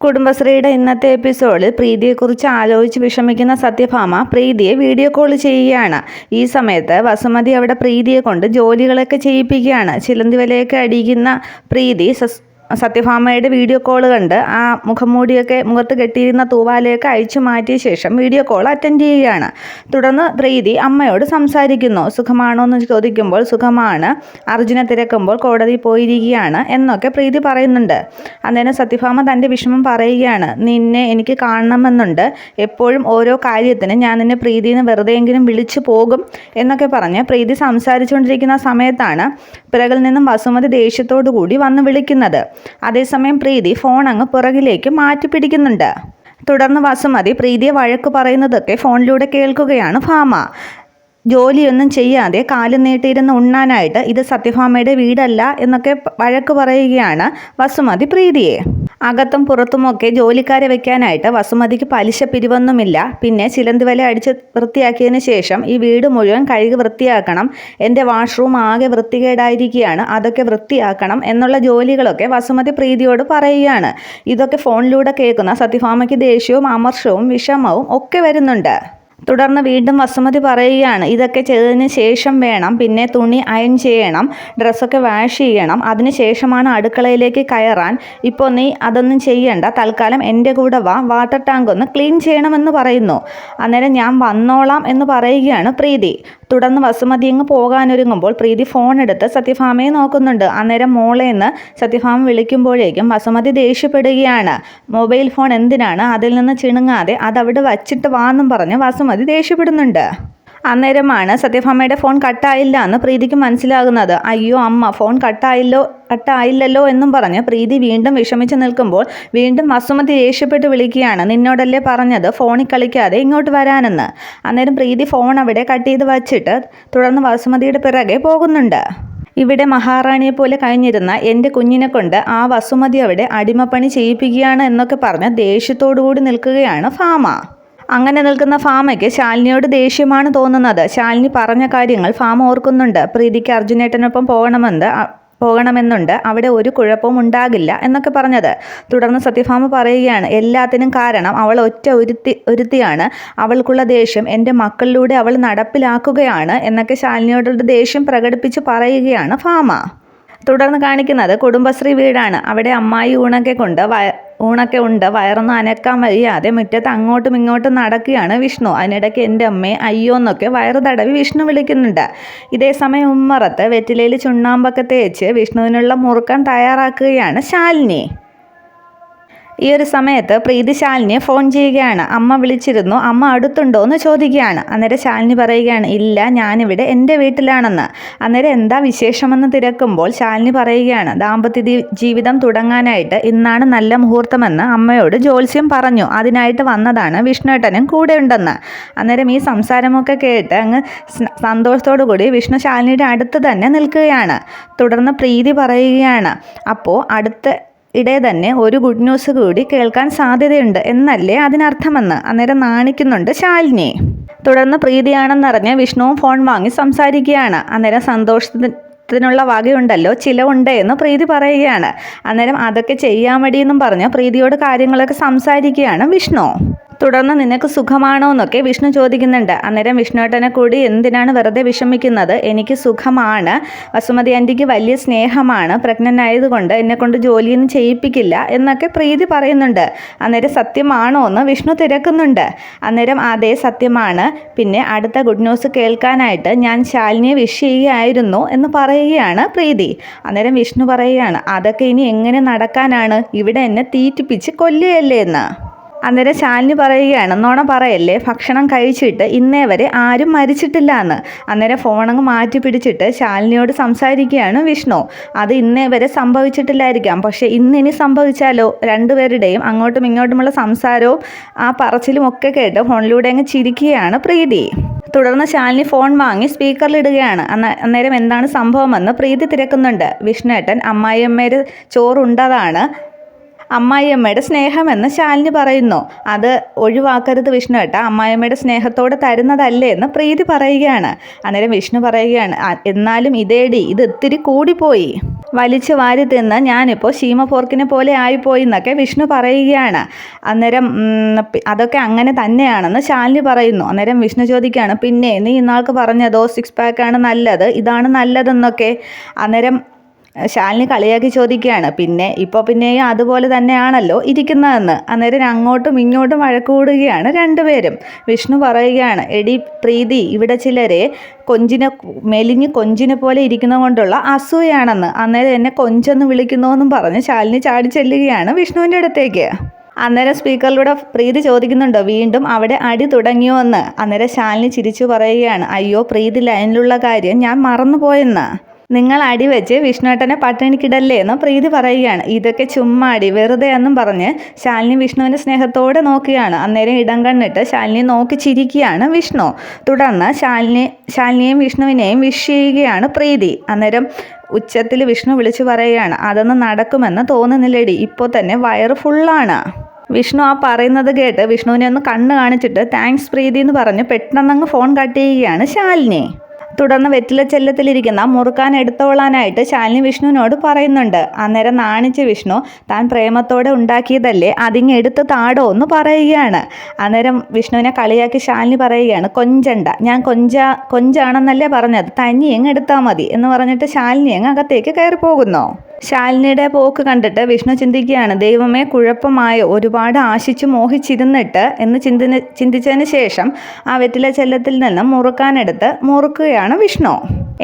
കുടുംബശ്രീയുടെ ഇന്നത്തെ എപ്പിസോഡിൽ പ്രീതിയെക്കുറിച്ച് ആലോചിച്ച് വിഷമിക്കുന്ന സത്യഭാമ പ്രീതിയെ വീഡിയോ കോൾ ചെയ്യുകയാണ്. ഈ സമയത്ത് വസുമതി അവിടെ പ്രീതിയെ കൊണ്ട് ജോലികളൊക്കെ ചെയ്യിപ്പിക്കുകയാണ്. ചിലന്തി വലയൊക്കെ അടിക്കുന്ന പ്രീതി സത്യഭാമയുടെ വീഡിയോ കോൾ കണ്ട് ആ മുഖംമൂടിയൊക്കെ മുഖത്ത് കെട്ടിയിരുന്ന തൂവാലയൊക്കെ അഴിച്ചു മാറ്റിയ ശേഷം വീഡിയോ കോൾ അറ്റൻഡ് ചെയ്യുകയാണ്. തുടർന്ന് പ്രീതി അമ്മയോട് സംസാരിക്കുന്നു. സുഖമാണോ എന്ന് ചോദിക്കുമ്പോൾ സുഖമാണ്. അർജുനെ തിരക്കുമ്പോൾ കോടതി പോയിരിക്കുകയാണ് എന്നൊക്കെ പ്രീതി പറയുന്നുണ്ട്. അന്നേരം സത്യഭാമ തന്റെ വിഷമം പറയുകയാണ്. നിന്നെ എനിക്ക് കാണണമെന്നുണ്ട്. എപ്പോഴും ഓരോ കാര്യത്തിന് ഞാൻ നിന്നെ പ്രീതിന്ന് വെറുതെയെങ്കിലും വിളിച്ചു പോകും എന്നൊക്കെ പറഞ്ഞ് പ്രീതി സംസാരിച്ചുകൊണ്ടിരിക്കുന്ന സമയത്താണ് പിറകിൽ നിന്നും വസുമതി ദേഷ്യത്തോടു കൂടി വന്ന് വിളിക്കുന്നത്. അതേസമയം പ്രീതി ഫോൺ അങ്ങ് പുറകിലേക്ക് മാറ്റി പിടിക്കുന്നുണ്ട് തുടർന്ന് വസുമതി പ്രീതിയെ വഴക്ക് പറയുന്നതൊക്കെ ഫോണിലൂടെ കേൾക്കുകയാണ് ഭാമ. ജോലിയൊന്നും ചെയ്യാതെ കാൽ നീട്ടിയിരുന്ന് ഉണ്ണാനായിട്ട് ഇത് സത്യഭാമയുടെ വീടല്ല എന്നൊക്കെ വഴക്ക് പറയുകയാണ് വസുമതി പ്രീതിയെ. അകത്തും പുറത്തുമൊക്കെ ജോലിക്കാരെ വെക്കാനായിട്ട് വസുമതിക്ക് പലിശ പിരിവൊന്നുമില്ല. പിന്നെ ചിലന്തി വല അടിച്ച് വൃത്തിയാക്കിയതിന് ശേഷം ഈ വീട് മുഴുവൻ കഴുകി വൃത്തിയാക്കണം. എന്റെ വാഷ്റൂം ആകെ വൃത്തികേടായിരിക്കുകയാണ്. അതൊക്കെ വൃത്തിയാക്കണം എന്നുള്ള ജോലികളൊക്കെ വസുമതി പ്രീതിയോട് പറയുകയാണ്. ഇതൊക്കെ ഫോണിലൂടെ കേൾക്കുന്ന സത്യഭാമയ്ക്ക് ദേഷ്യവും അമർഷവും വിഷമവും ഒക്കെ വരുന്നുണ്ട്. തുടർന്ന് വീണ്ടും വസുമതി പറയുകയാണ് ഇതൊക്കെ ചെയ്തതിന് ശേഷം വേണം. പിന്നെ തുണി അയൺ ചെയ്യണം ഡ്രസ്സൊക്കെ വാഷ് ചെയ്യണം. അതിന് ശേഷമാണ് അടുക്കളയിലേക്ക് കയറാൻ. ഇപ്പോൾ നീ അതൊന്നും ചെയ്യണ്ട. തൽക്കാലം എന്റെ കൂടെ വാ. വാട്ടർ ടാങ്ക് ഒന്ന് ക്ലീൻ ചെയ്യണമെന്ന് പറയുന്നു. അന്നേരം ഞാൻ വന്നോളാം എന്ന് പറയുകയാണ് പ്രീതി. തുടർന്ന് വസുമതി അങ്ങ് പോകാനൊരുങ്ങുമ്പോൾ പ്രീതി ഫോൺ എടുത്ത് സത്യഭാമയെ നോക്കുന്നുണ്ട്. അന്നേരം മോളേന്ന് സത്യഭാമ വിളിക്കുമ്പോഴേക്കും വസുമതി ദേഷ്യപ്പെടുകയാണ്. മൊബൈൽ ഫോൺ എന്തിനാണ്? അതിൽ നിന്ന് ചിണുങ്ങാതെ അതവിടെ വച്ചിട്ട് വാന്നും പറഞ്ഞ് വസുമതി ദേഷ്യപ്പെടുന്നുണ്ട്. അന്നേരമാണ് സത്യഭാമയുടെ ഫോൺ കട്ടായില്ല എന്ന് പ്രീതിക്ക് മനസ്സിലാകുന്നത്. അയ്യോ അമ്മ ഫോൺ കട്ടായില്ലോ കട്ടായില്ലല്ലോ എന്നും പറഞ്ഞ് പ്രീതി വീണ്ടും വിഷമിച്ചു നിൽക്കുമ്പോൾ വീണ്ടും വസുമതി ദേഷ്യപ്പെട്ട് വിളിക്കുകയാണ്. നിന്നോടല്ലേ പറഞ്ഞത്? ഫോണിൽ കളിക്കാതെ ഇങ്ങോട്ട് വരാനെന്ന്. അന്നേരം പ്രീതി ഫോൺ അവിടെ കട്ട് ചെയ്ത് വച്ചിട്ട് തുടർന്ന് വസുമതിയുടെ പിറകെ പോകുന്നുണ്ട്. ഇവിടെ മഹാറാണിയെ പോലെ കഴിഞ്ഞിരുന്ന എന്റെ കുഞ്ഞിനെ കൊണ്ട് ആ വസുമതി അവിടെ അടിമപ്പണി ചെയ്യിപ്പിക്കുകയാണ് എന്നൊക്കെ പറഞ്ഞ് ദേഷ്യത്തോടു കൂടി നിൽക്കുകയാണ് ഫാമ അങ്ങനെ നിൽക്കുന്ന ഫാമയ്ക്ക് ശാലിനിയോട് ദേഷ്യമാണ് തോന്നുന്നത്. ശാലിനി പറഞ്ഞ കാര്യങ്ങൾ ഫാമ ഓർക്കുന്നുണ്ട്. പ്രീതിക്ക് അർജുനേട്ടനൊപ്പം പോകണമെന്ന് പോകണമെന്നുണ്ട്. അവിടെ ഒരു കുഴപ്പവും ഉണ്ടാകില്ല എന്നൊക്കെ പറഞ്ഞത്. തുടർന്ന് സത്യഭാമ പറയുകയാണ് എല്ലാത്തിനും കാരണം അവൾ ഒറ്റ ഒരുത്തി ഒരുത്തിയാണ്. അവൾക്കുള്ള ദേഷ്യം എന്റെ മക്കളിലൂടെ അവൾ നടപ്പിലാക്കുകയാണ് എന്നൊക്കെ ശാലിനിയോടുള്ള ദേഷ്യം പ്രകടിപ്പിച്ച് പറയുകയാണ് ഭാമ തുടർന്ന് കാണിക്കുന്നത് കുടുംബശ്രീ വീടാണ്. അവിടെ അമ്മായി ഊണൊക്കെ കൊണ്ട് ഊണൊക്കെ ഉണ്ട്. വയറൊന്നും അനക്കാൻ വയ്യാതെ മുറ്റത്ത് അങ്ങോട്ടും ഇങ്ങോട്ടും നടക്കുകയാണ് വിഷ്ണു. അതിനിടയ്ക്ക് എന്റെ അമ്മയെ അയ്യോ എന്നൊക്കെ വയറ് തടവി വിഷ്ണു വിളിക്കുന്നുണ്ട്. ഇതേ സമയം ഉമ്മറത്ത് വെറ്റിലയിൽ ചുണ്ണാമ്പൊക്കെ തേച്ച് വിഷ്ണുവിനുള്ള മുറുക്കാൻ തയ്യാറാക്കുകയാണ് ശാലിനി. ഈ ഒരു സമയത്ത് പ്രീതി ശാലിനി ഫോൺ ചെയ്യുകയാണ്. അമ്മ വിളിച്ചിരുന്നു. അമ്മ അടുത്തുണ്ടോ എന്ന് ചോദിക്കുകയാണ്. അന്നേരം ശാലിനി പറയുകയാണ് ഇല്ല ഞാനിവിടെ എന്റെ വീട്ടിലാണെന്ന്. അന്നേരം എന്താ വിശേഷമെന്ന് തിരക്കുമ്പോൾ ശാലിനി പറയുകയാണ് ദാമ്പത്യ ജീവിതം തുടങ്ങാനായിട്ട് ഇന്നാണ് നല്ല മുഹൂർത്തമെന്ന് അമ്മയോട് ജോത്സ്യം പറഞ്ഞു. അതിനായിട്ട് വന്നതാണ് വിഷ്ണുവേട്ടനും കൂടെ ഉണ്ടെന്ന്. അന്നേരം ഈ സംസാരമൊക്കെ കേട്ട് അങ്ങ് സ്ന- സന്തോഷത്തോടു കൂടി വിഷ്ണു ശാലിനിയുടെ അടുത്ത് തന്നെ നിൽക്കുകയാണ്. തുടർന്ന് പ്രീതി പറയുകയാണ് അപ്പോൾ അടുത്ത ഇടെ തന്നെ ഒരു ഗുഡ് ന്യൂസ് കൂടി കേൾക്കാൻ സാധ്യതയുണ്ട് എന്നല്ലേ അതിനർത്ഥമെന്ന് അന്നേരം നാണിക്കുന്നുണ്ട് ശാലിനി. തുടർന്ന് പ്രീതിയാണെന്നറിഞ്ഞ് വിഷ്ണുവും ഫോൺ വാങ്ങി സംസാരിക്കുകയാണ്. അന്നേരം സന്തോഷത്തിന് ത്തിനുള്ള വകയുണ്ടല്ലോ ചിലവുണ്ട് എന്ന് പ്രീതി പറയുകയാണ്. അന്നേരം അതൊക്കെ ചെയ്യാൻ മടിയെന്നും പറഞ്ഞ് പ്രീതിയോട് കാര്യങ്ങളൊക്കെ സംസാരിക്കുകയാണ് വിഷ്ണു. തുടർന്ന് നിനക്ക് സുഖമാണോ എന്നൊക്കെ വിഷ്ണു ചോദിക്കുന്നുണ്ട്. അന്നേരം വിഷ്ണുവേട്ടനെ കൂടി എന്തിനാണ് വെറുതെ വിഷമിക്കുന്നത്? എനിക്ക് സുഖമാണ്. വസുമതി ആന്റിക്ക് വലിയ സ്നേഹമാണ്. പ്രഗ്നന്റ് ആയതുകൊണ്ട് എന്നെ കൊണ്ട് ജോലിയൊന്നും ചെയ്യിപ്പിക്കില്ല എന്നൊക്കെ പ്രീതി പറയുന്നുണ്ട്. അന്നേരം സത്യമാണോ എന്ന് വിഷ്ണു തിരക്കുന്നുണ്ട്. അന്നേരം അതേ സത്യമാണ്. പിന്നെ അടുത്ത ഗുഡ് ന്യൂസ് കേൾക്കാനായിട്ട് ഞാൻ ശാലിനിയെ വിഷ് ചെയ്യുകയായിരുന്നു എന്ന് പറയുകയാണ് പ്രീതി. അന്നേരം വിഷ്ണു പറയുകയാണ് അതൊക്കെ ഇനി എങ്ങനെ നടക്കാനാണ്? ഇവിടെ എന്നെ തീറ്റിപ്പിച്ച് കൊല്ലുകയല്ലേ എന്ന്. അന്നേരം ശാലിനി പറയുകയാണ് നോണ പറയല്ലേ ഭക്ഷണം കഴിച്ചിട്ട് ഇന്നേ വരെ ആരും മരിച്ചിട്ടില്ല എന്ന് അന്നേരം ഫോണങ്ങ് മാറ്റി പിടിച്ചിട്ട് ശാലിനിയോട് സംസാരിക്കുകയാണ് വിഷ്ണു. അത് ഇന്നേ വരെ സംഭവിച്ചിട്ടില്ലായിരിക്കാം പക്ഷേ ഇന്നിനി സംഭവിച്ചാലോ? രണ്ടുപേരുടെയും അങ്ങോട്ടും ഇങ്ങോട്ടുമുള്ള സംസാരവും ആ പറച്ചിലും ഒക്കെ കേട്ട് ഫോണിലൂടെ അങ്ങ് ചിരിക്കുകയാണ് പ്രീതി. തുടർന്ന് ശാലിനി ഫോൺ വാങ്ങി സ്പീക്കറിലിടുകയാണ് അന്ന അന്നേരം എന്താണ് സംഭവമെന്ന് പ്രീതി തിരക്കുന്നുണ്ട്. വിഷ്ണുവേട്ടൻ അമ്മായിയമ്മേര് ചോറുണ്ടതാണ്. അമ്മായിയമ്മയുടെ സ്നേഹമെന്ന് ശാലിനി പറയുന്നു. അത് ഒഴിവാക്കരുത് വിഷ്ണു ഏട്ടാ. അമ്മായിയമ്മയുടെ സ്നേഹത്തോടെ തരുന്നതല്ലേ എന്ന് പ്രീതി പറയുകയാണ്. അന്നേരം വിഷ്ണു പറയുകയാണ് "ആ, എന്നാലും ഇതേടി ഇത് ഇത്തിരി കൂടിപ്പോയി. വലിച്ചു വാരി തിന്ന് ഞാനിപ്പോൾ ശീമപോർക്കിനെ പോലെ ആയിപ്പോയി എന്നൊക്കെ വിഷ്ണു പറയുകയാണ്. അന്നേരം അതൊക്കെ അങ്ങനെ തന്നെയാണെന്ന് ശാലിനി പറയുന്നു. അന്നേരം വിഷ്ണു ചോദിക്കുകയാണ് പിന്നെ നീ ഇന്നാൾക്ക് പറഞ്ഞതോ? സിക്സ് പാക്കാണ് നല്ലത് ഇതാണ് നല്ലതെന്നൊക്കെ? അന്നേരം ശാലിനി കളിയാക്കി ചോദിക്കുകയാണ്. പിന്നെ ഇപ്പോൾ പിന്നെയും അതുപോലെ തന്നെയാണല്ലോ ഇരിക്കുന്നതെന്ന്. അന്നേരം അങ്ങോട്ടും ഇങ്ങോട്ടും വഴക്കൂടുകയാണ് രണ്ടുപേരും. വിഷ്ണു പറയുകയാണ് എടി പ്രീതി ഇവിടെ ചിലരെ കൊഞ്ചിനെ മെലിഞ്ഞ് കൊഞ്ചിനെ പോലെ ഇരിക്കുന്ന കൊണ്ടുള്ള അസൂയാണെന്ന് അന്നേരം എന്നെ കൊഞ്ചെന്ന് വിളിക്കുന്നുവെന്നും പറഞ്ഞ് ശാലിനി ചാടി ചെല്ലുകയാണ് വിഷ്ണുവിന്റെ അടുത്തേക്ക്. അന്നേരം സ്പീക്കറിലൂടെ പ്രീതി ചോദിക്കുന്നുണ്ടോ? വീണ്ടും അവിടെ അടി തുടങ്ങിയോ എന്ന് അന്നേരം ശാലിനി ചിരിച്ചു പറയുകയാണ് അയ്യോ പ്രീതി ലൈനിലുള്ള കാര്യം ഞാൻ മറന്നുപോയെന്ന്. നിങ്ങൾ അടിവെച്ച് വിഷ്ണുവേട്ടനെ പട്ടിണിക്കിടല്ലേ എന്ന് പ്രീതി പറയുകയാണ്. ഇതൊക്കെ ചുമ്മാടി വെറുതെ എന്നും പറഞ്ഞ് ശാലിനി വിഷ്ണുവിന്റെ സ്നേഹത്തോടെ നോക്കുകയാണ്. അന്നേരം ഇടം കണ്ണിട്ട് ശാലിനി നോക്കി ചിരിക്കുകയാണ് വിഷ്ണു. തുടർന്ന് ശാലിനി ശാലിനിയെയും വിഷ്ണുവിനെയും വിഷ് ചെയ്യുകയാണ് പ്രീതി. അന്നേരം ഉച്ചത്തിൽ വിഷ്ണു വിളിച്ചു പറയുകയാണ് അതൊന്നും നടക്കുമെന്ന് തോന്നുന്നില്ലടി ഇപ്പോൾ തന്നെ വയറ് ഫുള്ളാണ്. വിഷ്ണു ആ പറയുന്നത് കേട്ട് വിഷ്ണുവിനെ ഒന്ന് കണ്ണ് കാണിച്ചിട്ട് താങ്ക്സ് പ്രീതി എന്ന് പറഞ്ഞ് പെട്ടെന്നങ്ങ് ഫോൺ കട്ട് ചെയ്യുകയാണ് ശാലിനി. തുടർന്ന് വെറ്റില ചെല്ലത്തിലിരിക്കുന്ന മുറുക്കാൻ എടുത്തോളാനായിട്ട് ശാലിനി വിഷ്ണുവിനോട് പറയുന്നുണ്ട്. അന്നേരം നാണിച്ച് വിഷ്ണു താൻ പ്രേമത്തോടെ ഉണ്ടാക്കിയതല്ലേ അതിങ്ങ് എടുത്ത് താടോ എന്ന് പറയുകയാണ്. അന്നേരം വിഷ്ണുവിനെ കളിയാക്കി ശാലിനി പറയുകയാണ് കൊഞ്ചണ്ട ഞാൻ കൊഞ്ച കൊഞ്ചാണെന്നല്ലേ പറഞ്ഞത് തനി എങ്ങ് എടുത്താൽ മതി എന്ന് പറഞ്ഞിട്ട് ശാലിനി അങ്ങ് അകത്തേക്ക് കയറി പോകുന്നു ശാലിനിയുടെ പോക്ക് കണ്ടിട്ട് വിഷ്ണു ചിന്തിക്കുകയാണ് ദൈവമേ കുഴപ്പമായോ ഒരുപാട് ആശിച്ചു മോഹിച്ചിരുന്നിട്ട് എന്ന് ചിന്തിന് ചിന്തിച്ചതിന് ശേഷം ആ വെറ്റില ചെല്ലത്തിൽ നിന്നും മുറുക്കാനെടുത്ത് മുറുക്കുകയാണ് വിഷ്ണു.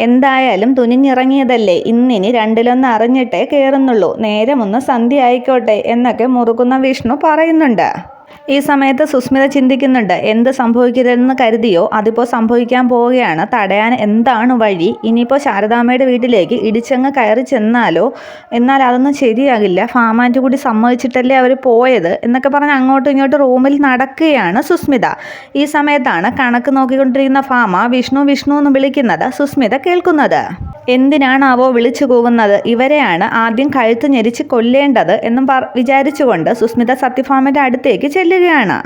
എന്തായാലും തുനിഞ്ഞിറങ്ങിയതല്ലേ ഇന്നിനി രണ്ടിലൊന്ന് അറിഞ്ഞിട്ടേ കയറുന്നുള്ളൂ നേരമൊന്ന് സന്ധ്യ ആയിക്കോട്ടെ എന്നൊക്കെ മുറുക്കുന്ന വിഷ്ണു പറയുന്നുണ്ട്. ഈ സമയത്ത് സുസ്മിത ചിന്തിക്കുന്നുണ്ട് എന്ത് സംഭവിക്കരുതെന്ന് കരുതിയോ? അതിപ്പോൾ സംഭവിക്കാൻ പോവുകയാണ്. തടയാൻ എന്താണ് വഴി? ഇനിയിപ്പോൾ ശാരദാമ്മയുടെ വീട്ടിലേക്ക് ഇടിച്ചങ്ങ് കയറി ചെന്നാലോ? എന്നാൽ അതൊന്നും ശരിയാകില്ല. ഫാമാന്റെ കൂടി സമ്മതിച്ചിട്ടല്ലേ അവർ പോയത്? എന്നൊക്കെ പറഞ്ഞ് അങ്ങോട്ടും ഇങ്ങോട്ടും റൂമിൽ നടക്കുകയാണ് സുസ്മിത. ഈ സമയത്താണ് കണക്ക് നോക്കിക്കൊണ്ടിരിക്കുന്ന ഫാമ വിഷ്ണു വിഷ്ണു എന്ന് വിളിക്കുന്നത് സുസ്മിത കേൾക്കുന്നത്. എന്തിനാണാവോ വിളിച്ചു കൂവുന്നത് ഇവരെയാണ് ആദ്യം കഴുത്ത് ഞെരിച്ച് കൊല്ലേണ്ടത് എന്നും വിചാരിച്ചുകൊണ്ട് സുസ്മിത സത്യഭാമയുടെ അടുത്തേക്ക് ചെല്ലുകയാണ്.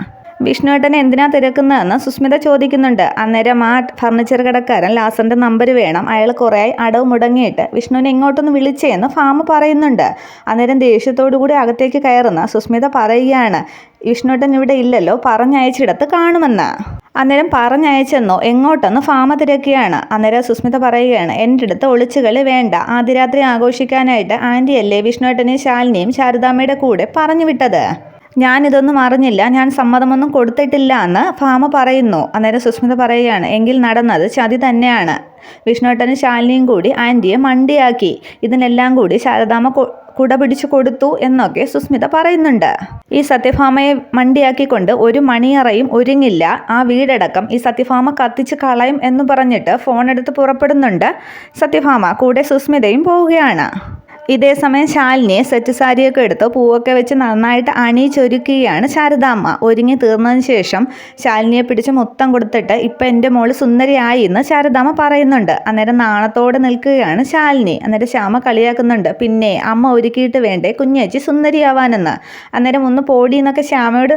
വിഷ്ണുവേട്ടനെ എന്തിനാ തിരക്കുന്നതെന്ന് സുസ്മിത ചോദിക്കുന്നുണ്ട്. അന്നേരം ആ ഫർണിച്ചർ കടക്കാരൻ ലാസറിന്റെ നമ്പർ വേണം. അയാൾ കുറേയായി അടവ് മുടങ്ങിയിട്ട് വിഷ്ണുവിനെ ഇങ്ങോട്ടൊന്ന് വിളിച്ചേന്ന് ഫാമ് പറയുന്നുണ്ട്. അന്നേരം ദേഷ്യത്തോടു കൂടി അകത്തേക്ക് കയറുന്ന സുസ്മിത പറയുകയാണ് വിഷ്ണുവേട്ടൻ ഇവിടെ ഇല്ലല്ലോ പറഞ്ഞയച്ചിടത്ത് കാണുമെന്ന്. അന്നേരം പറഞ്ഞയച്ചെന്നോ എങ്ങോട്ടെന്ന് ഫാമ തിരക്കുകയാണ്. അന്നേരം സുസ്മിത പറയുകയാണ് എന്റെ അടുത്ത് ഒളിച്ചുകളി വേണ്ട. ആദ്യരാത്രി ആഘോഷിക്കാനായിട്ട് ആന്റിയല്ലേ വിഷ്ണുവേട്ടനെയും ശാലിനിയും ശാരദാമ്മയുടെ കൂടെ പറഞ്ഞു വിട്ടത് ഞാനിതൊന്നും അറിഞ്ഞില്ല ഞാൻ സമ്മതമൊന്നും കൊടുത്തിട്ടില്ല എന്ന് ഭാമ പറയുന്നു. അന്നേരം സുസ്മിത പറയുകയാണ് എങ്കിൽ നടന്നത് ചതി തന്നെയാണ്. വിഷ്ണുട്ടനും ശാലിനിയും കൂടി ആന്റിയെ മണ്ടിയാക്കി. ഇതിനെല്ലാം കൂടി ശാരദാമ്മ കൊ- കുട പിടിച്ചു കൊടുത്തു എന്നൊക്കെ സുസ്മിത പറയുന്നുണ്ട്. ഈ സത്യഭാമയെ മണ്ടിയാക്കിക്കൊണ്ട് ഒരു മണിയറയും ഒരുങ്ങില്ല. ആ വീടടക്കം ഈ സത്യഭാമ കത്തിച്ച് കളയും എന്ന് പറഞ്ഞിട്ട് ഫോണെടുത്ത് പുറപ്പെടുന്നുണ്ട് സത്യഭാമ കൂടെ സുസ്മിതയും പോവുകയാണ്. ഇതേ സമയം ശാലിനിയെ സെറ്റ് സാരിയൊക്കെ എടുത്ത് പൂവൊക്കെ വെച്ച് നന്നായിട്ട് അണിയിച്ചൊരുക്കുകയാണ് ശാരദാമ്മ. ഒരുങ്ങി തീർന്നതിന് ശേഷം ശാലിനിയെ പിടിച്ച് മൊത്തം കൊടുത്തിട്ട് ഇപ്പം എന്റെ മോൾ സുന്ദരിയായി എന്ന് ശാരദാമ്മ പറയുന്നുണ്ട്. അന്നേരം നാണത്തോടെ നിൽക്കുകയാണ് ശാലിനി. അന്നേരം ശ്യാമ കളിയാക്കുന്നുണ്ട്. പിന്നെ അമ്മ ഒരുക്കിയിട്ട് വേണ്ടേ കുഞ്ഞേച്ചി സുന്ദരിയാവാനെന്ന്? അന്നേരം ഒന്ന് പോടി എന്നൊക്കെ ശ്യാമയോട്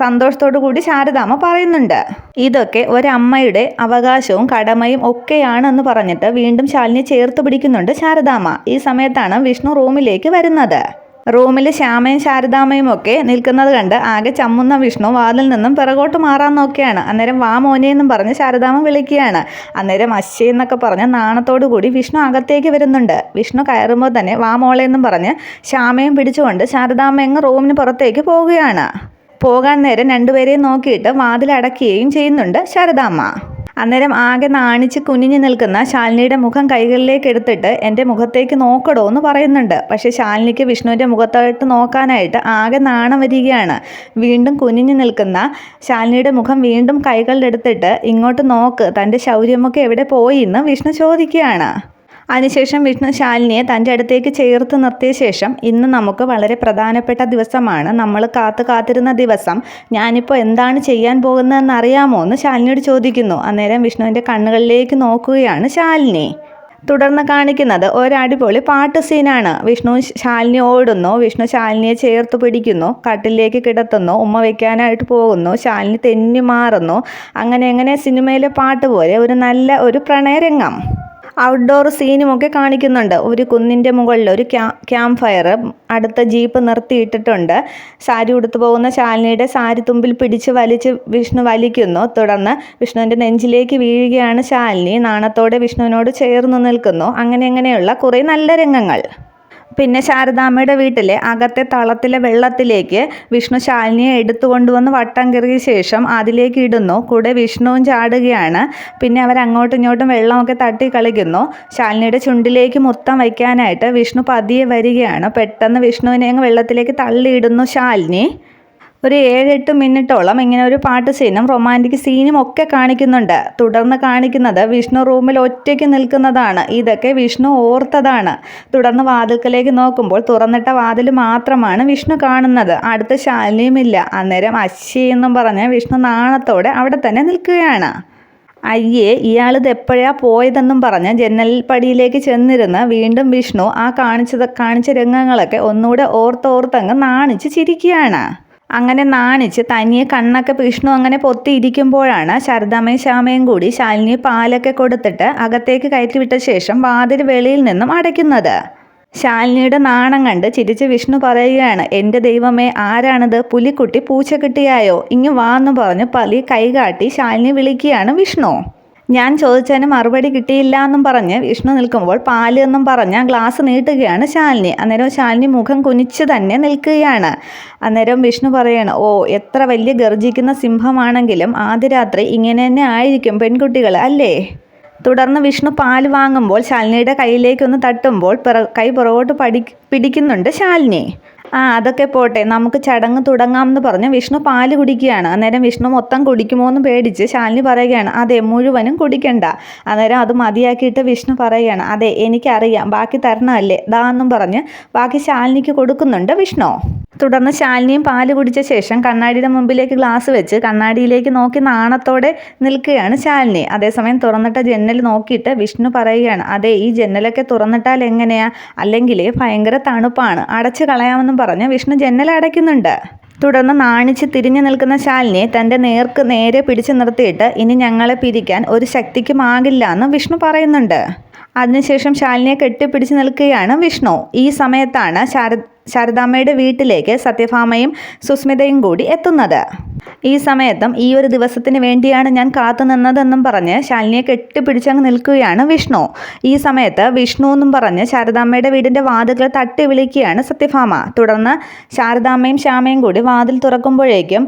സന്തോഷത്തോടു കൂടി ശാരദാമ്മ പറയുന്നുണ്ട്. ഇതൊക്കെ ഒരമ്മയുടെ അവകാശവും കടമയും ഒക്കെയാണെന്ന് പറഞ്ഞിട്ട് വീണ്ടും ശാലിനി ചേർത്ത് പിടിക്കുന്നുണ്ട് ശാരദാമ്മ. ഈ സമയത്താണ് വിഷ്ണു റൂമിലേക്ക് വരുന്നത്. റൂമിൽ ശ്യാമയും ശാരദാമ്മയും ഒക്കെ നിൽക്കുന്നത് കണ്ട് ആകെ ചമ്മുന്ന വിഷ്ണു വാതിൽ നിന്നും പിറകോട്ട് മാറാൻ നോക്കുകയാണ് അന്നേരം വാ മോനെ എന്നും പറഞ്ഞ് ശാരദാമ്മ വിളിക്കുകയാണ്. അന്നേരം അശ്ശേ എന്നൊക്കെ പറഞ്ഞ് നാണത്തോടു കൂടി വിഷ്ണു അകത്തേക്ക് വരുന്നുണ്ട്. വിഷ്ണു കയറുമ്പോൾ തന്നെ വാ മോളെ എന്നും പറഞ്ഞ് ശ്യാമയും പിടിച്ചുകൊണ്ട് ശാരദാമ്മ എങ്ങ് റൂമിന് പുറത്തേക്ക് പോവുകയാണ് പോകാൻ നേരം രണ്ടുപേരെയും നോക്കിയിട്ട് വാതിലടക്കുകയും ചെയ്യുന്നുണ്ട് ശാരദാമ്മ. അന്നേരം ആകെ നാണിച്ച് കുനിഞ്ഞു നിൽക്കുന്ന ശാലിനിയുടെ മുഖം കൈകളിലേക്ക് എടുത്തിട്ട് എന്റെ മുഖത്തേക്ക് നോക്കടോ എന്ന് പറയുന്നുണ്ട്. പക്ഷേ ശാലിനിക്ക് വിഷ്ണുവിന്റെ മുഖത്തോട്ട് നോക്കാനായിട്ട് ആകെ നാണം വരികയാണ്. വീണ്ടും കുനിഞ്ഞു നിൽക്കുന്ന ശാലിനിയുടെ മുഖം വീണ്ടും കൈകളിലെടുത്തിട്ട് ഇങ്ങോട്ട് നോക്ക് തന്റെ ശൗര്യമൊക്കെ എവിടെ പോയി എന്ന് വിഷ്ണു ചോദിക്കുകയാണ്. അതിനുശേഷം വിഷ്ണു ശാലിനിയെ തന്റെ അടുത്തേക്ക് ചേർത്ത് നിർത്തിയ ശേഷം ഇന്ന് നമുക്ക് വളരെ പ്രധാനപ്പെട്ട ദിവസമാണ്. നമ്മൾ കാത്തു കാത്തിരുന്ന ദിവസം ഞാനിപ്പോൾ എന്താണ് ചെയ്യാൻ പോകുന്നതെന്ന് അറിയാമോ എന്ന് ശാലിനിയോട് ചോദിക്കുന്നു. അന്നേരം വിഷ്ണുവിന്റെ കണ്ണുകളിലേക്ക് നോക്കുകയാണ് ശാലിനി. തുടർന്ന് കാണിക്കുന്നത് ഒരടിപൊളി പാട്ട് സീനാണ്. വിഷ്ണു ശാലിനി ഓടുന്നു. വിഷ്ണു ശാലിനിയെ ചേർത്ത് പിടിക്കുന്നു. കട്ടിലേക്ക് കിടത്തുന്നു. ഉമ്മ വയ്ക്കാനായിട്ട് പോകുന്നു. ശാലിനി തെന്നി മാറുന്നു. അങ്ങനെ അങ്ങനെ സിനിമയിലെ പാട്ട് പോലെ ഒരു നല്ല ഒരു പ്രണയരംഗം. ഔട്ട്ഡോർ സീനുമൊക്കെ കാണിക്കുന്നുണ്ട്. ഒരു കുന്നിന്റെ മുകളിൽ ഒരു ക്യാ ക്യാമ്പ് ഫയർ അടുത്ത ജീപ്പ് നിർത്തിയിട്ടിട്ടുണ്ട്. സാരി ഉടുത്തു പോകുന്ന ശാലിനിയുടെ സാരി തുമ്പിൽ പിടിച്ച് വലിച്ച് വിഷ്ണു വലിക്കുന്നു. തുടർന്ന് വിഷ്ണുവിന്റെ നെഞ്ചിലേക്ക് വീഴുകയാണ് ശാലിനി. നാണത്തോടെ വിഷ്ണുവിനോട് ചേർന്ന് നിൽക്കുന്നു. അങ്ങനെ അങ്ങനെയുള്ള കുറേ നല്ല രംഗങ്ങൾ. പിന്നെ ശാരദാമ്മയുടെ വീട്ടിലെ അകത്തെ തളത്തിലെ വെള്ളത്തിലേക്ക് വിഷ്ണു ശാലിനിയെ എടുത്തുകൊണ്ടുവന്ന് വട്ടം കയറിയ ശേഷം അതിലേക്ക് ഇടുന്നു. കൂടെ വിഷ്ണുവും ചാടുകയാണ്. പിന്നെ അവർ അങ്ങോട്ടും ഇങ്ങോട്ടും വെള്ളമൊക്കെ തട്ടി കളിക്കുന്നു. ശാലിനിയുടെ ചുണ്ടിലേക്ക് മുത്തം വയ്ക്കാനായിട്ട് വിഷ്ണു പതിയെ വരികയാണ്. പെട്ടെന്ന് വിഷ്ണുവിനെ അങ്ങ് വെള്ളത്തിലേക്ക് തള്ളിയിടുന്നു ശാലിനി. ഒരു ഏഴെട്ട് മിനിറ്റോളം ഇങ്ങനെ ഒരു പാട്ട് സീനും റൊമാന്റിക് സീനും ഒക്കെ കാണിക്കുന്നുണ്ട്. തുടർന്ന് കാണിക്കുന്നത് വിഷ്ണു റൂമിൽ ഒറ്റയ്ക്ക് നിൽക്കുന്നതാണ്. ഇതൊക്കെ വിഷ്ണു ഓർത്തതാണ്. തുടർന്ന് വാതിൽക്കലേക്ക് നോക്കുമ്പോൾ തുറന്നിട്ട വാതിൽ മാത്രമാണ് വിഷ്ണു കാണുന്നത്. അടുത്ത ശാലിയുമില്ല. അന്നേരം അശ്വി എന്നും പറഞ്ഞ് വിഷ്ണു നാണത്തോടെ അവിടെ തന്നെ നിൽക്കുകയാണ്. അയ്യേ ഇയാളിത് എപ്പോഴാ പോയതെന്നും പറഞ്ഞ് ജനൽപ്പടിയിലേക്ക് ചെന്നിരുന്ന് വീണ്ടും വിഷ്ണു ആ കാണിച്ചത് കാണിച്ച രംഗങ്ങളൊക്കെ ഒന്നുകൂടെ ഓർത്തോർത്തങ്ങ് നാണിച്ച് ചിരിക്കുകയാണ്. അങ്ങനെ നാണിച്ച് തനിയെ കണ്ണൊക്കെ വിഷ്ണു അങ്ങനെ പൊത്തിയിരിക്കുമ്പോഴാണ് ശാരദാമ്മയും ശ്യാമയും കൂടി ശാലിനി പാലൊക്കെ കൊടുത്തിട്ട് അകത്തേക്ക് കയറ്റിവിട്ട ശേഷം വാതിൽ വെളിയിൽ നിന്നും അടയ്ക്കുന്നത്. ശാലിനിയുടെ നാണം കണ്ട് ചിരിച്ച് വിഷ്ണു പറയുകയാണ് എന്റെ ദൈവമേ ആരാണിത്? പുലിക്കുട്ടി പൂച്ച കിട്ടിയായോ? ഇങ്ങ് വാന്ന് പറഞ്ഞ് പലി കൈകാട്ടി ശാലിനി വിളിക്കുകയാണ് വിഷ്ണു. ഞാൻ ചോദിച്ചതിന് മറുപടി കിട്ടിയില്ല എന്നും പറഞ്ഞ് വിഷ്ണു നിൽക്കുമ്പോൾ പാൽ എന്നും പറഞ്ഞ് ഗ്ലാസ് നീട്ടുകയാണ് ശാലിനി. അന്നേരം ശാലിനി മുഖം കുനിച്ച് തന്നെ നിൽക്കുകയാണ്. അന്നേരം വിഷ്ണു പറയാണ് ഓ എത്ര വലിയ ഗർജിക്കുന്ന സിംഹമാണെങ്കിലും ആദ്യ രാത്രി ഇങ്ങനെ തന്നെ ആയിരിക്കും പെൺകുട്ടികൾ അല്ലേ? തുടർന്ന് വിഷ്ണു പാൽ വാങ്ങുമ്പോൾ ശാലിനിയുടെ കയ്യിലേക്കൊന്ന് തട്ടുമ്പോൾ പിറ കൈ പുറകോട്ട് പഠി പിടിക്കുന്നുണ്ട് ശാലിനി. ആ അതൊക്കെ പോട്ടെ. നമുക്ക് ചടങ്ങ് തുടങ്ങാമെന്ന് പറഞ്ഞ് വിഷ്ണു പാൽ കുടിക്കുകയാണ്. അന്നേരം വിഷ്ണു മൊത്തം കുടിക്കുമോ എന്ന് പേടിച്ച് ശാലിനി പറയുകയാണ് അതെ മുഴുവനും കുടിക്കണ്ട. അന്നേരം അത് മതിയാക്കിയിട്ട് വിഷ്ണു പറയുകയാണ് അതെ എനിക്കറിയാം. ബാക്കി തരണമല്ലേ ദാന്നും പറഞ്ഞ് ബാക്കി ശാലിനിക്ക് കൊടുക്കുന്നുണ്ട് വിഷ്ണു. തുടർന്ന് ശാലിനിയും പാൽ കുടിച്ച ശേഷം കണ്ണാടിയുടെ മുമ്പിലേക്ക് ഗ്ലാസ് വെച്ച് കണ്ണാടിയിലേക്ക് നോക്കി നാണത്തോടെ നിൽക്കുകയാണ് ശാലിനി. അതേസമയം തുറന്നിട്ട ജനൽ നോക്കിയിട്ട് വിഷ്ണു പറയുകയാണ് അതെ ഈ ജനലൊക്കെ തുറന്നിട്ടാൽ എങ്ങനെയാ? അല്ലെങ്കിൽ ഭയങ്കര തണുപ്പാണ്. അടച്ചു കളയാമെന്നും പറഞ്ഞ് വിഷ്ണു ജനൽ അടയ്ക്കുന്നുണ്ട്. തുടർന്ന് നാണിച്ച് തിരിഞ്ഞു നിൽക്കുന്ന ശാലിനിയെ തന്റെ നേർക്ക് നേരെ പിടിച്ചു നിർത്തിയിട്ട് ഇനി ഞങ്ങളെ പിരിക്കാൻ ഒരു ശക്തിക്കും ശക്തിക്കുമാകില്ല എന്ന് വിഷ്ണു പറയുന്നുണ്ട്. അതിനുശേഷം ശാലിനിയെ കെട്ടിപ്പിടിച്ച് നിൽക്കുകയാണ് വിഷ്ണു. ഈ സമയത്താണ് ശാരദ ശാരദാമ്മയുടെ വീട്ടിലേക്ക് സത്യഭാമയും സുസ്മിതയും കൂടി എത്തുന്നത്. ഈ സമയത്തും ഈ ഒരു ദിവസത്തിന് വേണ്ടിയാണ് ഞാൻ കാത്തു നിന്നതെന്നും പറഞ്ഞ് ശാലിനിയെ കെട്ടിപ്പിടിച്ചങ്ങ് നിൽക്കുകയാണ് വിഷ്ണു. ഈ സമയത്ത് വിഷ്ണു എന്നും പറഞ്ഞ് ശാരദാമ്മയുടെ വീടിന്റെ വാതിലുകൾ തട്ടി വിളിക്കുകയാണ് സത്യഭാമ. തുടർന്ന് ശാരദാമ്മയും ശ്യാമയും കൂടി വാതിൽ തുറക്കുമ്പോഴേക്കും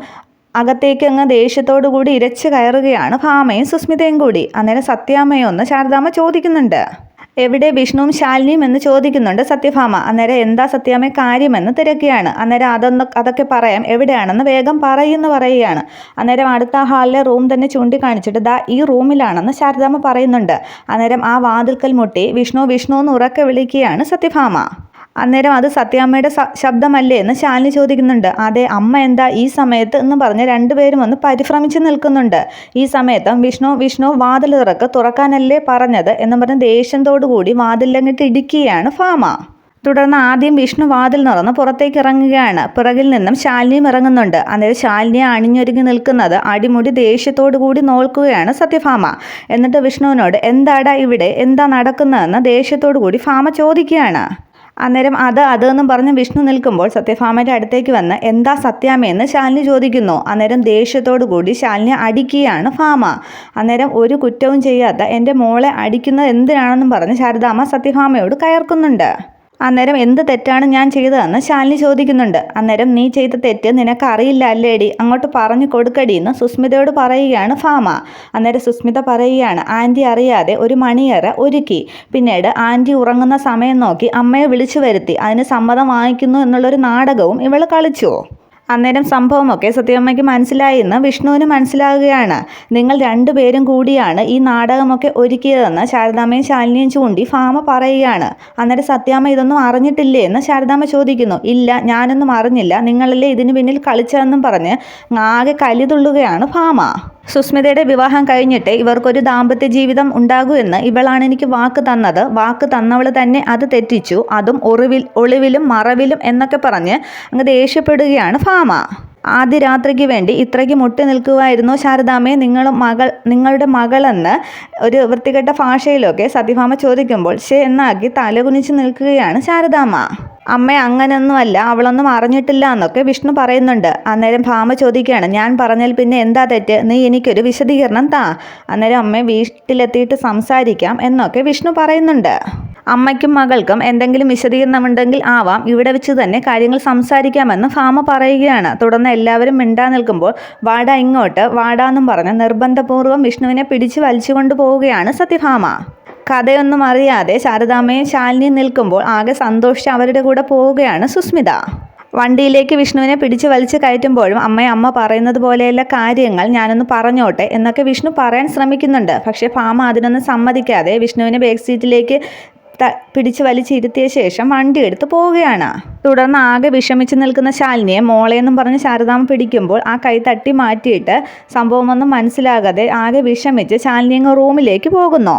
അകത്തേക്ക് അങ്ങ് ദേഷ്യത്തോടു കൂടി ഇരച്ചു കയറുകയാണ് ഭാമയും സുസ്മിതയും കൂടി. അന്നേരം സത്യാമ്മയൊന്ന് ശാരദാമ്മ ചോദിക്കുന്നുണ്ട്. എവിടെ വിഷ്ണുവും ശാലിനിയും എന്ന് ചോദിക്കുന്നുണ്ട് സത്യഭാമ. അന്നേരം എന്താ സത്യാമ്മ കാര്യമെന്ന് തിരക്കുകയാണ്. അന്നേരം അതൊന്ന് അതൊക്കെ പറയാം. എവിടെയാണെന്ന് വേഗം പറയുന്നു പറയുകയാണ്. അന്നേരം അടുത്ത ഹാളിലെ റൂം തന്നെ ചൂണ്ടിക്കാണിച്ചിട്ട് ദാ ഈ റൂമിലാണെന്ന് ശാരദാമ്മ പറയുന്നുണ്ട്. അന്നേരം ആ വാതിൽക്കൽ മുട്ടി വിഷ്ണു വിഷ്ണു എന്ന് ഉറക്കെ വിളിക്കുകയാണ് സത്യഭാമ. അന്നേരം അത് സത്യാമ്മയുടെ ശബ്ദമല്ലേ എന്ന് ശാലിനി ചോദിക്കുന്നുണ്ട്. അതെ അമ്മ എന്താ ഈ സമയത്ത് എന്ന് പറഞ്ഞ് രണ്ടുപേരും ഒന്ന് പരിഭ്രമിച്ച് നിൽക്കുന്നുണ്ട്. ഈ സമയത്തും വിഷ്ണു വിഷ്ണു വാതിൽ തുറക്ക് തുറക്കാനല്ലേ പറഞ്ഞത് എന്ന് പറഞ്ഞ് ദേഷ്യത്തോടു കൂടി വാതിലങ്ങിട്ട് ഇടിക്കുകയാണ് ഫാമ. തുടർന്ന് ആദ്യം വിഷ്ണു വാതിൽ നിറന്ന് പുറത്തേക്ക് ഇറങ്ങുകയാണ്. പിറകിൽ നിന്നും ശാലിനിയും ഇറങ്ങുന്നുണ്ട്. അന്നേരം ശാലിനിയെ അണിഞ്ഞൊരുങ്ങി നിൽക്കുന്നത് അടിമുടി ദേഷ്യത്തോടു കൂടി നോക്കുകയാണ് സത്യഭാമ എന്നിട്ട് വിഷ്ണുവിനോട് എന്താടാ ഇവിടെ? എന്താ നടക്കുന്നതെന്ന് ദേഷ്യത്തോടു കൂടി ഫാമ ചോദിക്കുകയാണ്. അന്നേരം അത് അതെന്നും പറഞ്ഞ് വിഷ്ണു നിൽക്കുമ്പോൾ സത്യഭാമയുടെ അടുത്തേക്ക് വന്ന് എന്താ സത്യാമയെന്ന് ശാലിനി ചോദിക്കുന്നു. അന്നേരം ദേഷ്യത്തോടു കൂടി ശാലിനി അടിക്കുകയാണ് ഭാമ. അന്നേരം ഒരു കുറ്റവും ചെയ്യാത്ത എന്റെ മോളെ അടിക്കുന്നത് എന്തിനാണെന്നും പറഞ്ഞ് ശാരദാമ്മ സത്യഭാമയോട് കയർക്കുന്നുണ്ട്. അന്നേരം എന്ത് തെറ്റാണ് ഞാൻ ചെയ്തതെന്ന് ശാലിനി ചോദിക്കുന്നുണ്ട്. അന്നേരം നീ ചെയ്ത തെറ്റ് നിനക്ക് അറിയില്ല അല്ലേടി അങ്ങോട്ട് പറഞ്ഞു കൊടുക്കടി എന്ന് സുസ്മിതയോട് പറയുകയാണ് ഫാമ. അന്നേരം സുസ്മിത പറയുകയാണ് ആന്റി അറിയാതെ ഒരു മണിയറ ഒരുക്കി. പിന്നീട് ആന്റി ഉറങ്ങുന്ന സമയം നോക്കി അമ്മയെ വിളിച്ചു വരുത്തി. അതിന് സമ്മതം വാങ്ങിക്കുന്നു എന്നുള്ളൊരു നാടകവും ഇവൾ കളിച്ചു? അന്നേരം സംഭവമൊക്കെ സത്യമ്മയ്ക്ക് മനസ്സിലായി എന്ന് വിഷ്ണുവിന് മനസ്സിലാകുകയാണ്. നിങ്ങൾ രണ്ടുപേരും കൂടിയാണ് ഈ നാടകമൊക്കെ ഒരുക്കിയതെന്ന് ശാരദാമ്മയും ശാലിനിയും ചൂണ്ടി ഫാമ പറയുകയാണ്. അന്നേരം സത്യാമ്മ ഇതൊന്നും അറിഞ്ഞിട്ടില്ലേ എന്ന് ശാരദാമ്മ ചോദിക്കുന്നു. ഇല്ല ഞാനൊന്നും അറിഞ്ഞില്ല. നിങ്ങളല്ലേ ഇതിന് പിന്നിൽ കളിച്ചതെന്നും പറഞ്ഞ് ആകെ കലിതുള്ളുകയാണ് ഫാമ. സുസ്മിതയുടെ വിവാഹം കഴിഞ്ഞിട്ട് ഇവർക്കൊരു ദാമ്പത്യ ജീവിതം ഉണ്ടാകൂ എന്ന് ഇവളാണ് എനിക്ക് വാക്ക് തന്നത്. വാക്ക് തന്നവൾ തന്നെ അത് തെറ്റിച്ചു. അതും ഒറിവിൽ ഒളിവിലും മറവിലും എന്നൊക്കെ പറഞ്ഞ് അങ്ങ് ദേഷ്യപ്പെടുകയാണ് ഫാമ ആദ്യ രാത്രിക്ക് വേണ്ടി ഇത്രയ്ക്ക് മുട്ടി നിൽക്കുമായിരുന്നു ശാരദാമ്മയെ നിങ്ങൾ മകൾ നിങ്ങളുടെ മകളെന്ന് ഒരു വൃത്തികെട്ട ഭാഷയിലൊക്കെ സത്യഭാമ ചോദിക്കുമ്പോൾ ശേ എന്നാക്കി തലകുനിച്ച് നിൽക്കുകയാണ് ശാരദാമ്മ. അമ്മ അങ്ങനെയൊന്നുമല്ല അവളൊന്നും അറിഞ്ഞിട്ടില്ല എന്നൊക്കെ വിഷ്ണു പറയുന്നുണ്ട്. അന്നേരം ഭാമ ചോദിക്കുകയാണ് ഞാൻ പറഞ്ഞാൽ പിന്നെ എന്താ തെറ്റ്? നീ എനിക്കൊരു വിശദീകരണം താ. അന്നേരം അമ്മ വീട്ടിലെത്തിയിട്ട് സംസാരിക്കാം എന്നൊക്കെ വിഷ്ണു പറയുന്നുണ്ട്. അമ്മയ്ക്കും മകൾക്കും എന്തെങ്കിലും വിശദീകരണമുണ്ടെങ്കിൽ ആവാം. ഇവിടെ വെച്ച് തന്നെ കാര്യങ്ങൾ സംസാരിക്കാമെന്ന് ഭാമ പറയുകയാണ്. തുടർന്ന് എല്ലാവരും മിണ്ടാ നിൽക്കുമ്പോൾ വാട ഇങ്ങോട്ട് വാടാന്നും പറഞ്ഞ് നിർബന്ധപൂർവം വിഷ്ണുവിനെ പിടിച്ചു വലിച്ചുകൊണ്ട് പോവുകയാണ് സത്യഭാമ. കഥയൊന്നും അറിയാതെ ശാരദാമ്മയും ശാലിനിയും നിൽക്കുമ്പോൾ ആകെ സന്തോഷിച്ച് അവരുടെ കൂടെ പോവുകയാണ് സുസ്മിത. വണ്ടിയിലേക്ക് വിഷ്ണുവിനെ പിടിച്ചു വലിച്ചു കയറ്റുമ്പോഴും അമ്മയെ അമ്മ പറയുന്നത് പോലെയുള്ള കാര്യങ്ങൾ ഞാനൊന്ന് പറഞ്ഞോട്ടെ എന്നൊക്കെ വിഷ്ണു പറയാൻ ശ്രമിക്കുന്നുണ്ട്. പക്ഷേ ഭാമ അതിനൊന്നും സമ്മതിക്കാതെ വിഷ്ണുവിനെ ബാക്ക് സീറ്റിലേക്ക് പിടിച്ചു വലിച്ചിരുത്തിയ ശേഷം വണ്ടി എടുത്ത് പോവുകയാണ്. തുടർന്ന് ആകെ വിഷമിച്ച് നിൽക്കുന്ന ശാലിനിയെ മോളെന്നും പറഞ്ഞ് ശാരദാമ്മ പിടിക്കുമ്പോൾ ആ കൈ തട്ടി മാറ്റിയിട്ട് സംഭവമൊന്നും മനസ്സിലാകാതെ ആകെ വിഷമിച്ച് ശാലിനി അങ്ങ് റൂമിലേക്ക് പോകുന്നു.